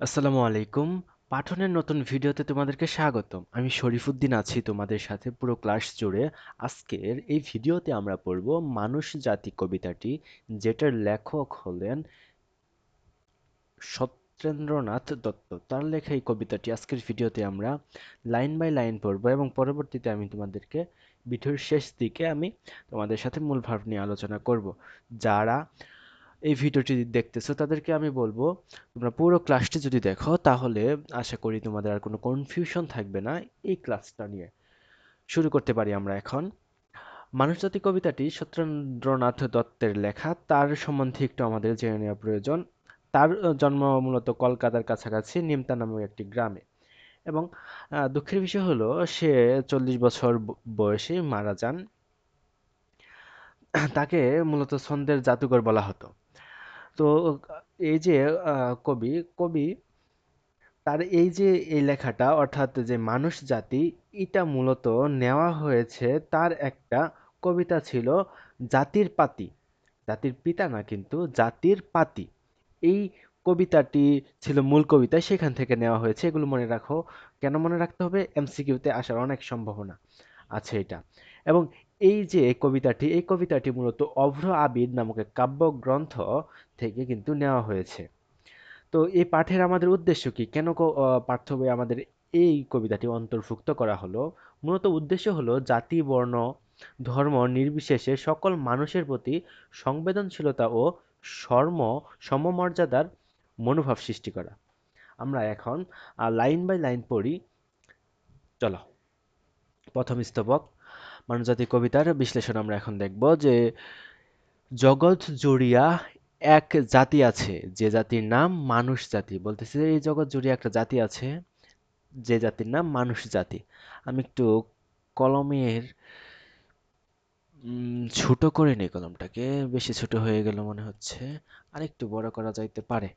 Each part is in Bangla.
আসসালামু আলাইকুম। পাঠনের নতুন ভিডিওতে তোমাদেরকে স্বাগতম। আমি শরীফুদ্দিন আছি তোমাদের সাথে পুরো ক্লাস জুড়ে। আজকের এই ভিডিওতে আমরা পড়ব মানুষ জাতি কবিতাটি, যেটার লেখক হলেন সত্যেন্দ্রনাথ দত্ত। তার লেখা এই কবিতাটি। আজকের ভিডিওতে আমরা লাইন বাই লাইন পড়ব এবং পরবর্তীতে আমি তোমাদেরকে ভিডিওর শেষ দিকে আমি তোমাদের সাথে মূল ভাব নিয়ে আলোচনা করব। যারা এই ভিডিওটি দেখতেছো, তাদেরকে আমি বলব, তোমরা পুরো ক্লাসটি যদি দেখো, তাহলে আশা করি তোমাদের আর কোনো কনফিউশন থাকবে না এই ক্লাসটা নিয়ে। শুরু করতে পারি আমরা এখন। মানুষজাতি কবিতাটি সত্যেন্দ্রনাথ দত্তের লেখা, তার সম্বন্ধে একটু আমাদের জেনে নেওয়া প্রয়োজন। তার জন্ম মূলত কলকাতার কাছাকাছি, নিমতা নামক একটি গ্রামে। এবং দুঃখের বিষয় হলো, সে চল্লিশ বছর বয়সে মারা যান। তাকে মূলত ছন্দের জাদুঘর বলা হতো। তো এই যে কবি কবি তার এই যে এই লেখাটা, অর্থাৎ যে মানুষ জাতি, এটা মূলত নেওয়া হয়েছে তার একটা কবিতা ছিল জাতির পাতি। জাতির পিতা না কিন্তু জাতির পাতি। এই কবিতাটি ছিল মূল কবিতা সেখান থেকে নেওয়া হয়েছে। এগুলো মনে রাখো। কেন মনে রাখতে হবে? এমসিকিউতে আসার অনেক সম্ভাবনা আছে এটা। এবং এই যে কবিতাটি, এই কবিতাটি মূলত অভ্র আবিদ নামক কাব্যগ্রন্থ থেকে কিন্তু নেওয়া হয়েছে। তো এই পাঠের আমাদের উদ্দেশ্য কি? কেন পাঠ্য বই আমাদের এই কবিতাটি অন্তর্ভুক্ত করা হলো? মূলত উদ্দেশ্য হলো জাতি, বর্ণ, ধর্ম নির্বিশেষে সকল মানুষের প্রতি সংবেদনশীলতা ও সর্ম, সমমর্যাদার মনোভাব সৃষ্টি করা। আমরা এখন লাইন বাই লাইন পড়ি। চলো। প্রথম স্তবক। মানবজাতি কবিতার বিশ্লেষণ আমরা এখন দেখব যে জগৎ জুড়িয়া এক জাতি আছে, যে জাতির নাম মানুষ জাতি। বলতেছে এই জগৎ জুড়িয়া একটা জাতি আছে, যে জাতির নাম মানুষ জাতি। আমি একটু কলমের ছোট করে নিই কলমটাকে, বেশি ছোট হয়ে গেল মনে হচ্ছে আর একটু বড় করা যাইতে পারে।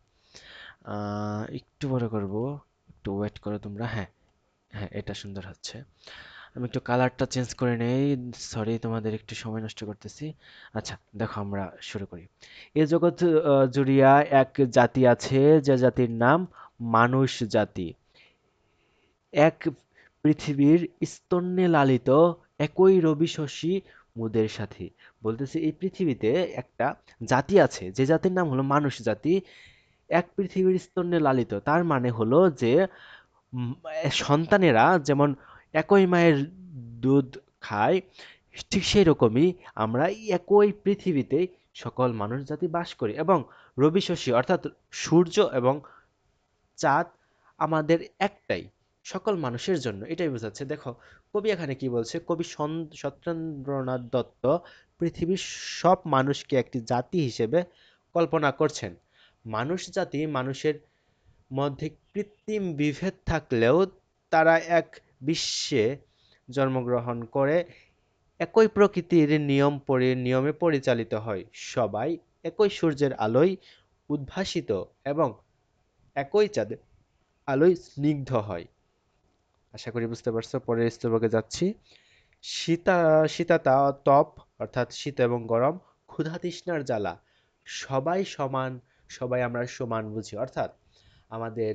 একটু বড় করব, একটু ওয়েট করো তোমরা। হ্যাঁ হ্যাঁ এটা সুন্দর হচ্ছে। আমি একটু কালারটা চেঞ্জ করে নেই। সরি তোমাদের একটু সময় নষ্ট করতেছি। আচ্ছা দেখো আমরা শুরু করি। এ জগৎ জুড়িয়া এক জাতি আছে, যে জাতির নাম মানুষ জাতি। এক পৃথিবীর স্তন্যে লালিত একই রবি শশী মুদের সাথী। বলতেছে এই পৃথিবীতে একটা জাতি আছে, যে জাতির নাম হলো মানুষ জাতি। এক পৃথিবীর স্তন্যে লালিত, তার মানে হলো যে সন্তানেরা যেমন একই মায়ের দুধ খায় ঠিক সেই রকমই আমরা একই পৃথিবীতে সকল মানুষ জাতি বাস করি এবং রবি শশী অর্থাৎ সূর্য এবং চাঁদ আমাদের একটাই, সকল মানুষের জন্য। এটাই বোঝাচ্ছে, দেখো, কবি এখানে কি বলছে? কবি সত্যেন্দ্রনাথ দত্ত পৃথিবীর সব মানুষকে একটি জাতি হিসেবে কল্পনা করছেন। মানুষ জাতি মানুষের মধ্যে কৃত্রিম বিভেদ থাকলেও তারা এক বিশ্বে জন্মগ্রহণ করে একই প্রকৃতির নিয়ম পরি, নিয়মে পরিচালিত হয়। সবাই একই সূর্যের আলোয় উদ্ভাসিত এবং একই চাঁদের আলোয় স্নিগ্ধ হয়। আশা করি বুঝতে পারছ, পরের স্তবকে যাচ্ছি। শীতা শীতাতা তপ, অর্থাৎ শীত এবং গরম, ক্ষুধা তৃষ্ণার জ্বালা। সবাই সমান, সবাই আমরা সমান বুঝি। অর্থাৎ আমাদের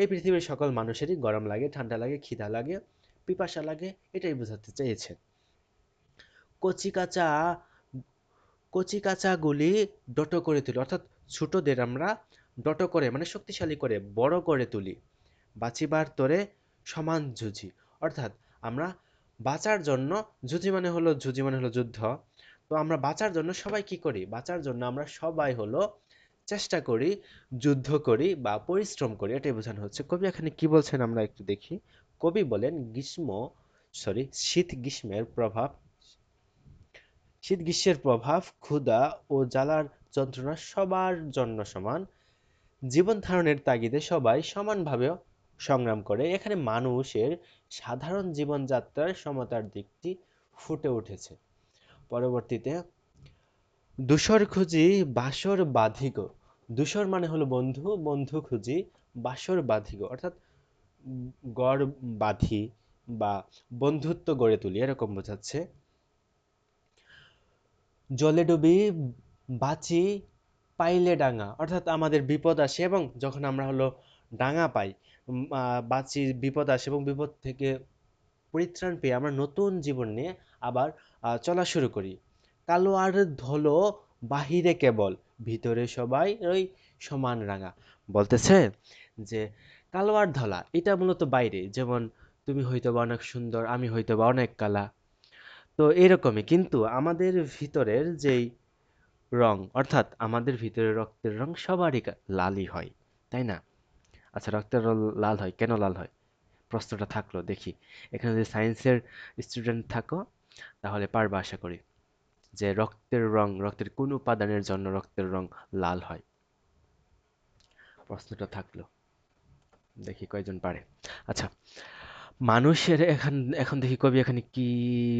এই পৃথিবীর সকল মানুষেরই গরম লাগে, ঠান্ডা লাগে, খিদা লাগে, পিপাসা লাগে, এটাই বোঝাতে চেয়েছে। কচি কাঁচা কচি কাঁচাগুলি ডটো করে তুলি, অর্থাৎ ছোটদের আমরা ডটো করে মানে শক্তিশালী করে, বড় করে তুলি, বাঁচিবার তোরে সমান ঝুঁজি অর্থাৎ আমরা বাঁচার জন্য ঝুঁজি মানে হলো ঝুঁজি মানে হলো যুদ্ধ, তো আমরা বাঁচার জন্য সবাই কি করি? বাঁচার জন্য আমরা সবাই হলো চেষ্টা করি, যুদ্ধ করি বা পরিশ্রম করি, এটাই বোঝানো হচ্ছে। কবি এখানে কি বলছেন আমরা একটু দেখি। কবি বলেন, গ্রীষ্ম সরি শীত গ্রীষ্মের প্রভাব। শীত গ্রীষ্মের প্রভাব ক্ষুধা ও জ্বালার যন্ত্রণা সবার জন্য সমান। জীবন ধারণের তাগিদে সবাই সমানভাবে সংগ্রাম করে। এখানে মানুষের সাধারণ জীবনযাত্রার সমতার দিকটি ফুটে উঠেছে। পরবর্তীতে দুশর খুঁজি বাসর বাধিক দুশর মানে হলো বন্ধু বন্ধু খুঁজি, বাসর বাধিক অর্থাৎ গড় বাঁধি বা বন্ধুত্ব গড়ে তুলি, এরকম বোঝাচ্ছে। জলে ডুবি, বাঁচি, পাইলে ডাঙা, অর্থাৎ আমাদের বিপদ আসে এবং যখন আমরা হলো ডাঙা পাই বাঁচি, বিপদ আসে এবং বিপদ থেকে পরিত্রাণ পেয়ে আমরা নতুন জীবন নিয়ে আবার চলা শুরু করি। কালো আর ধলো বাহিরে কেবল, ভিতরে সবাই ওই সমান রাঙা। বলতেছে যে কালো আর ধলা, এটা মূলত বাইরে। যেমন, তুমি হয়তো বা অনেক সুন্দর, আমি হয়তো বা অনেক কালা। তো এরকমই, কিন্তু আমাদের ভিতরের যেই রং, অর্থাৎ আমাদের ভিতরে রক্তের রং সবারই লালই হয়, তাই না? আচ্ছা রক্তের রং লাল হয়, কেন লাল হয়? প্রশ্নটা থাকল, দেখি। এখানে যদি সায়েন্সের স্টুডেন্ট থাকো, তাহলে পারবে আশা করি। যে রক্তের রং, রক্তের কোন উপাদানের জন্য রক্তের রং লাল হয়। প্রশ্নটা থাকল। দেখি কয়জন পারে। আচ্ছা মানুষের এখন এখন দেখি কবি এখানে কি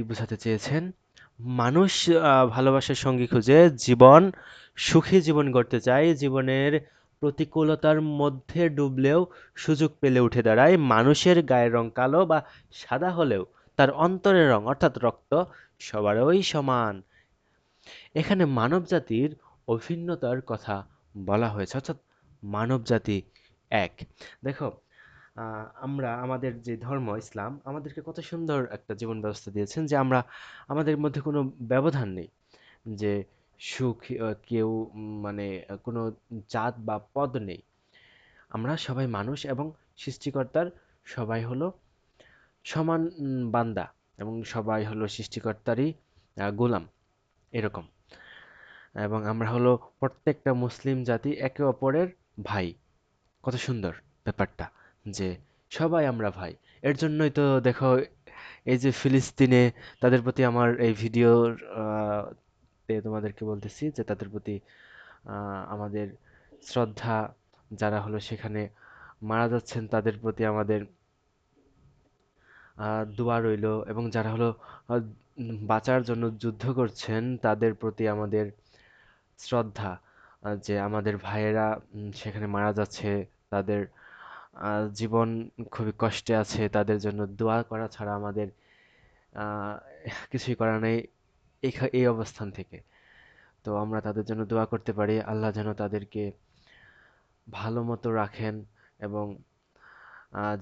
বোঝাতে চেয়েছেন? মানুষ ভালোবাসার সঙ্গী খুঁজে জীবন, সুখী জীবন গড়তে চায়। জীবনের প্রতিকূলতার মধ্যে ডুবলেও সুযোগ পেলে উঠে দাঁড়ায়। মানুষের গায়ের রং কালো বা সাদা হলেও তার অন্তরের রং, অর্থাৎ রক্ত, সবারই সমান। এখানে মানবজাতির অভিন্নতার কথা বলা হয়েছে, অর্থাৎ মানবজাতি এক। দেখো আমরা, আমাদের যে ধর্ম, ইসলাম, আমাদেরকে কত সুন্দর একটা জীবন ব্যবস্থা দিয়েছেন যে আমরা, আমাদের মধ্যে কোনো ব্যবধান নেই যে সুখ কেউ মানে কোনো জাত বা পদ নেই। আমরা সবাই মানুষ এবং সৃষ্টিকর্তার সবাই হলো সমান বান্দা এবং সবাই হলো সৃষ্টিকর্তারই গোলাম, এরকম। এবং আমরা হলো প্রত্যেকটা মুসলিম জাতি একে অপরের ভাই। কত সুন্দর ব্যাপারটা যে সবাই আমরা ভাই। এর জন্যই তো দেখো, এই যে ফিলিস্তিনে তাদের প্রতি আমার এই ভিডিওর তে তোমাদেরকে বলতেছি যে তাদের প্রতি আমাদের শ্রদ্ধা, যারা হলো সেখানে মারা যাচ্ছেন তাদের প্রতি আমাদের দোয়া রইল এবং যারা হলো বাঁচার জন্য যুদ্ধ করছেন তাদের প্রতি আমাদের শ্রদ্ধা যে আমাদের ভাইয়েরা সেখানে মারা যাচ্ছে, তাদের জীবন খুবই কষ্টে আছে, তাদের জন্য দোয়া করা ছাড়া আমাদের কিছুই করার নেই এই অবস্থান থেকে। তো আমরা তাদের জন্য দোয়া করতে পারি, আল্লাহ যেন তাদেরকে ভালো মতো রাখেন এবং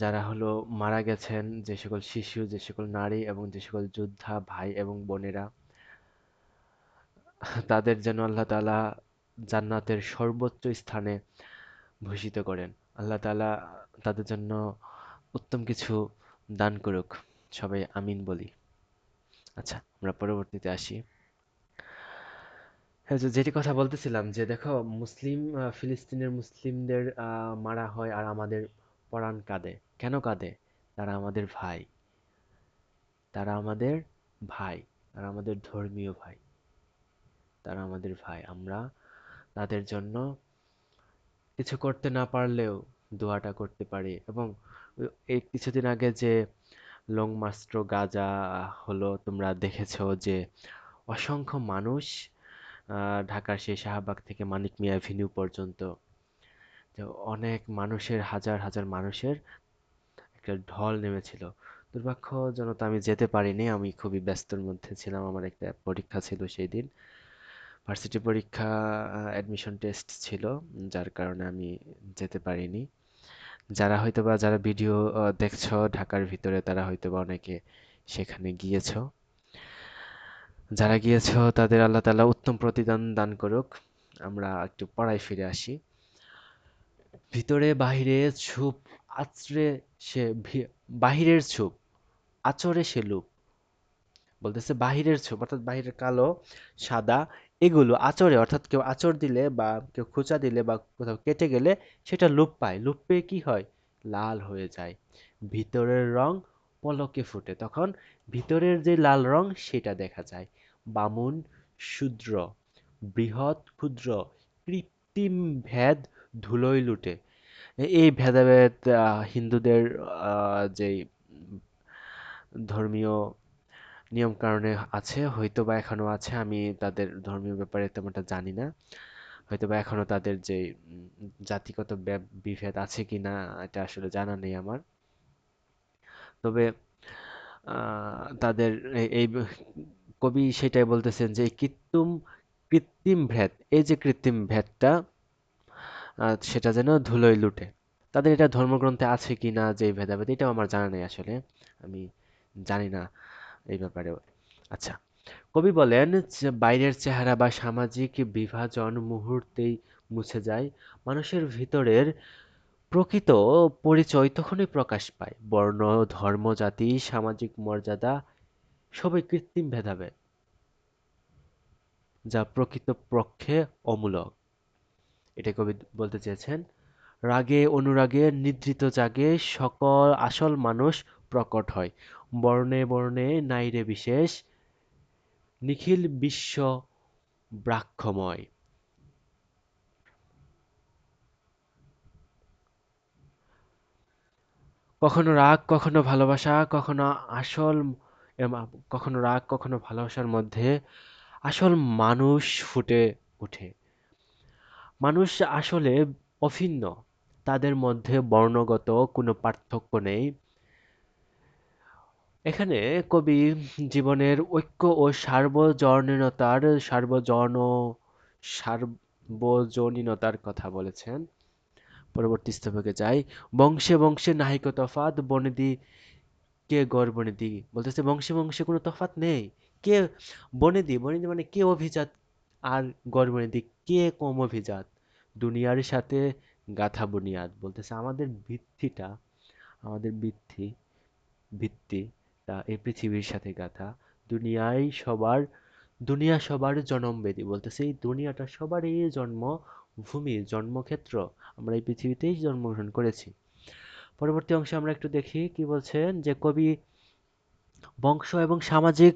যারা হলো মারা গেছেন, যে সকল শিশু, যে সকল নারী এবং যে সকল যোদ্ধা ভাই এবং বোনেরা তাদের যেন আল্লাহ তাআলা জান্নাতের সর্বোচ্চ স্থানে ভূষিত করেন। আল্লাহ তাআলা তাদের জন্য উত্তম কিছু দান করুক, সবাই আমিন বলি। আচ্ছা আমরা পরবর্তীতে আসি। হ্যাঁ যেটি কথা বলতেছিলাম যে, দেখো, মুসলিম ফিলিস্তিনের মুসলিমদের মারা হয় আর আমাদের পরাণ কাঁদে। কেন কাঁদে? তারা আমাদের ভাই। তারা আমাদের ভাই। তারা আমাদের ধর্মীয় ভাই। তারা আমাদের ভাই। আমরা তাদের জন্য কিছু করতে না পারলেও দোয়াটা করতে পারি। এবং এই কিছুদিন আগে যে লং মার্চ গাজা হলো, তোমরা দেখেছ যে অসংখ্য মানুষ ঢাকার সেই শাহবাগ থেকে মানিক মিয়া এভিনিউ পর্যন্ত, যে অনেক মানুষের, হাজার হাজার মানুষের একটা ঢল নেমেছিল। দুর্ভাগ্যজনক আমি যেতে পারিনি, আমি খুবই ব্যস্তর মধ্যে ছিলাম, আমার একটা পরীক্ষা ছিল সেই দিন। ভার্সিটি পরীক্ষা অ্যাডমিশন টেস্ট ছিল, যার কারণে আমি যেতে পারিনি। যারা হয়তো বা যারা ভিডিও দেখছ ঢাকার ভিতরে, তারা হয়তো বা অনেকে সেখানে গিয়েছো। যারা গিয়েছো, তাদের আল্লাহ তাআলা উত্তম প্রতিদান দান করুক। আমরা একটু পড়ায় ফিরে আসি। ভিতরে বাহিরে ছুপ আছড়ে সে বাহিরের ছুপ আচরে সে লুপ। বলতেছে বাহিরের ছোপ, অর্থাৎ বাহিরের কালো, সাদা, এগুলো আচরে অর্থাৎ কেউ আচর দিলে বা কেউ খোঁচা দিলে বা কোথাও কেটে গেলে সেটা লোপ পায়। লোপ পেয়ে কি হয়? লাল হয়ে যায়। ভিতরের রং পলকে ফুটে। তখন ভিতরের যে লাল রং সেটা দেখা যায়। বামুন, শূদ্র, বৃহৎ, ক্ষুদ্র, কৃত্রিম ভেদ, ধুলোয় লুটে। এই ভেদাভেদ হিন্দুদের যেই ধর্মীয় নিয়ম কারণে আছে, হয়তোবা এখনও আছে, আমি তাদের ধর্মীয় ব্যাপারে তেমনটা জানি না। হয়তোবা এখনও তাদের যে জাতিগত বিভেদ আছে কিনা, এটা আসলে জানা নেই আমার। তবে তাদের এই কবি সেটাই বলতেছেন যে, কৃত্রিম কৃত্রিম ভেদ, এই যে কৃত্রিম ভেদটা সেটা যেন ধুলোয় লুটে। তাদের এটা ধর্মগ্রন্থে আছে কি না যে ভেদাভেদ, এটাও আমার জানা নেই আসলে। আমি জানি না। এই ব্যাপারে। আচ্ছা কবি বলেন যে বাইরের চেহারা বা সামাজিক বিভাজন মুহূর্তেই মুছে যায়। মানুষের ভিতরের প্রকৃত পরিচয় তখনই প্রকাশ পায়। বর্ণ, ধর্ম, জাতি, সামাজিক মর্যাদা, সবই কৃত্রিম ভেদাভেদ, যা প্রকৃতপক্ষে অমূলক। এটা কবি বলতে চেয়েছেন, রাগে, অনুরাগে, নিদ্রিত জাগে সকল আসল মানুষ প্রকট হয়। বর্ণে বর্ণে নাইরে বিশেষ, নিখিল বিশ্ব ব্রাহ্মময় কখনো রাগ, কখনো ভালোবাসা, কখনো আসল কখনো রাগ, কখনো ভালোবাসার মধ্যে আসল মানুষ ফুটে ওঠে। মানুষ আসলে অভিন্ন, তাদের মধ্যে বর্ণগত কোনো পার্থক্য নেই। এখানে কবি জীবনের ঐক্য ও সার্বজনীনতার, সার্বজন সার্বজনীনতার কথা বলেছেন। পরবর্তী স্তবকে যাই। বংশে বংশে নাহিক তফাৎ, বনেদি কে গড় বনেদি বলতেছে, বংশে বংশে কোনো তফাত নেই। কে বনেদি? বনেদি মানে কে অভিজাত? আর গড় বনেদি কে কম অভিজাত? দুনিয়ার সাথে গাথা বুনিয়াদ। বলতেছে, আমাদের ভিত্তিটা, আমাদের ভিত্তি ভিত্তি তা এই পৃথিবীর সাথে গাথা। দুনিয়ায় সবার, দুনিয়া সবার জনমবেদী বলতেছে, এই দুনিয়াটা সবারই জন্ম ভূমি, জন্মক্ষেত্র। আমরা এই পৃথিবীতেই জন্মগ্রহণ করেছি। পরবর্তী অংশে আমরা একটু দেখি কি বলছেন যে কবি বংশ এবং সামাজিক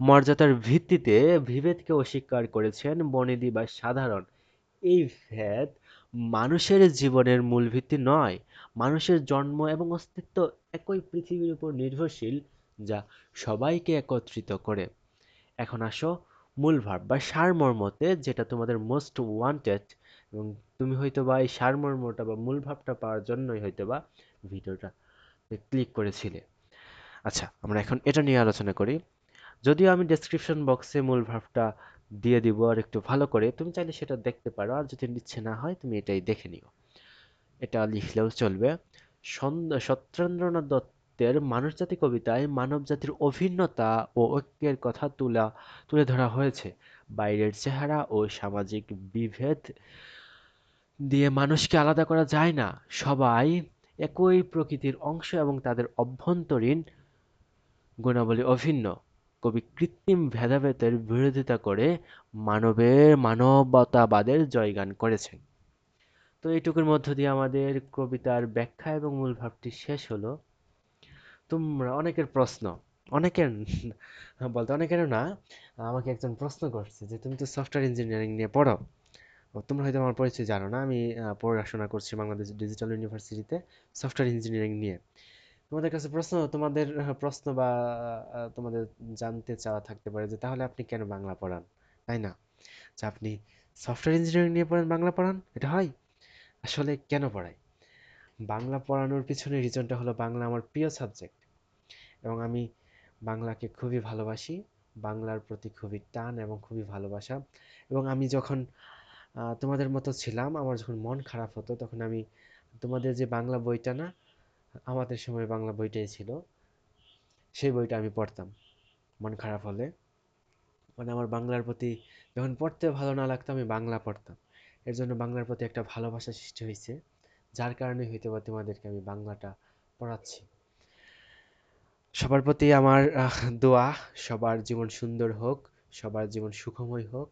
মর্যাদার ভিত্তিতে বিভেদকে অস্বীকার করেছেন বনেদি বা সাধারণ। এই ভেদ মানুষের জীবনের মূল ভিত্তি নয়। মানুষের জন্ম এবং অস্তিত্ব একই পৃথিবীর উপর নির্ভরশীল। যা সবাইকে একত্রিত করে। এখন আসো মূল ভার্ব বা সারমর্মতে যেটা তোমাদের মোস্ট ওয়ান্টেড এবং তুমি হয়তো বা এই সারমর্মটা বা মূল ভাবটা পাওয়ার জন্যই হয়তো বা ভিডিওটা ক্লিক করেছিলে। আচ্ছা আমরা এখন এটা নিয়ে আলোচনা করি। যদিও আমি ডেসক্রিপশন বক্সে মূল ভাবটা দিয়ে দিব আর একটু ভালো করে, তুমি চাইলে সেটা দেখতে পারো আর যদি ইচ্ছে না হয় তুমি এটাই দেখে নিও। এটা লিখলেও চলবে সত্যেন্দ্রনাথ দত্তের মানুষজাতি কবিতায় মানবজাতির অভিন্নতা ও ঐক্যের কথা তুলা, তুলে ধরা হয়েছে। বাইরের চেহারা ও সামাজিক বিভেদ দিয়ে মানুষকে আলাদা করা যায় না। সবাই একই প্রকৃতির অংশ এবং তাদের অভ্যন্তরীণ গুণাবলী অভিন্ন। কবি কৃত্রিম ভেদাভেদের বিরোধিতা করে মানবের মানবতাবাদের জয়গান করেছেন। তো এইটুকুর মধ্য দিয়ে আমাদের কবিতার ব্যাখ্যা এবং মূল ভাবটি শেষ হলো। তোমরা অনেকের প্রশ্ন, অনেকের বলতে অনেকের না, আমাকে একজন প্রশ্ন করছে যে, তুমি তো সফটওয়্যার ইঞ্জিনিয়ারিং নিয়ে পড়ো? তোমরা হয়তো আমার পরিচয় জানো না, আমি পড়াশোনা করছি বাংলাদেশ ডিজিটাল ইউনিভার্সিটিতে সফটওয়্যার ইঞ্জিনিয়ারিং নিয়ে। তোমাদের কাছে প্রশ্ন, তোমাদের প্রশ্ন বা তোমাদের জানতে চাওয়া থাকতে পারে যে, তাহলে আপনি কেন বাংলা পড়ান? তাই না? যে, আপনি সফটওয়্যার ইঞ্জিনিয়ারিং নিয়ে পড়েন, বাংলা পড়ান? এটা হয়? আসলে কেন পড়াই বাংলা পড়ানোর পিছনে রিজনটা হলো বাংলা আমার প্রিয় সাবজেক্ট এবং আমি বাংলাকে খুবই ভালোবাসি। বাংলার প্রতি খুবই টান এবং খুবই ভালোবাসা। এবং আমি যখন তোমাদের মতো ছিলাম, আমার যখন মন খারাপ হতো, তখন আমি তোমাদের যে বাংলা বইটা না, আমাদের সময় বাংলা বইটাই ছিল, সেই বইটা আমি পড়তাম। মন খারাপ হলে। মানে আমার বাংলার প্রতি যখন পড়তে ভালো না লাগতো, আমি বাংলা পড়তাম। এর জন্য বাংলার প্রতি একটা ভালোবাসা সৃষ্টি হয়েছে, যার কারণে হয়তো বা তোমাদেরকে আমি বাংলাটা পড়াচ্ছি। সবার প্রতি আমার দোয়া, সবার জীবন সুন্দর হোক, সবার জীবন সুখময় হোক,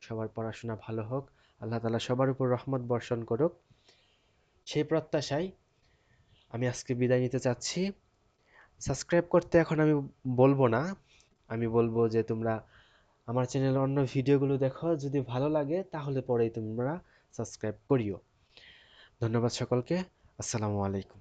সবার পড়াশোনা ভালো হোক, আল্লাহ তালা সবার উপর রহমত বর্ষণ করুক। সেই প্রত্যাশায় আমি আজকে বিদায় নিতে চাচ্ছি। সাবস্ক্রাইব করতে এখন আমি বলব না। আমি বলব যে তোমরা আমার চ্যানেলের অন্য ভিডিওগুলো দেখো। যদি ভালো লাগে, তাহলে পরেই তোমরা সাবস্ক্রাইব করিও। ধন্যবাদ সকলকে। আসসালামু আলাইকুম।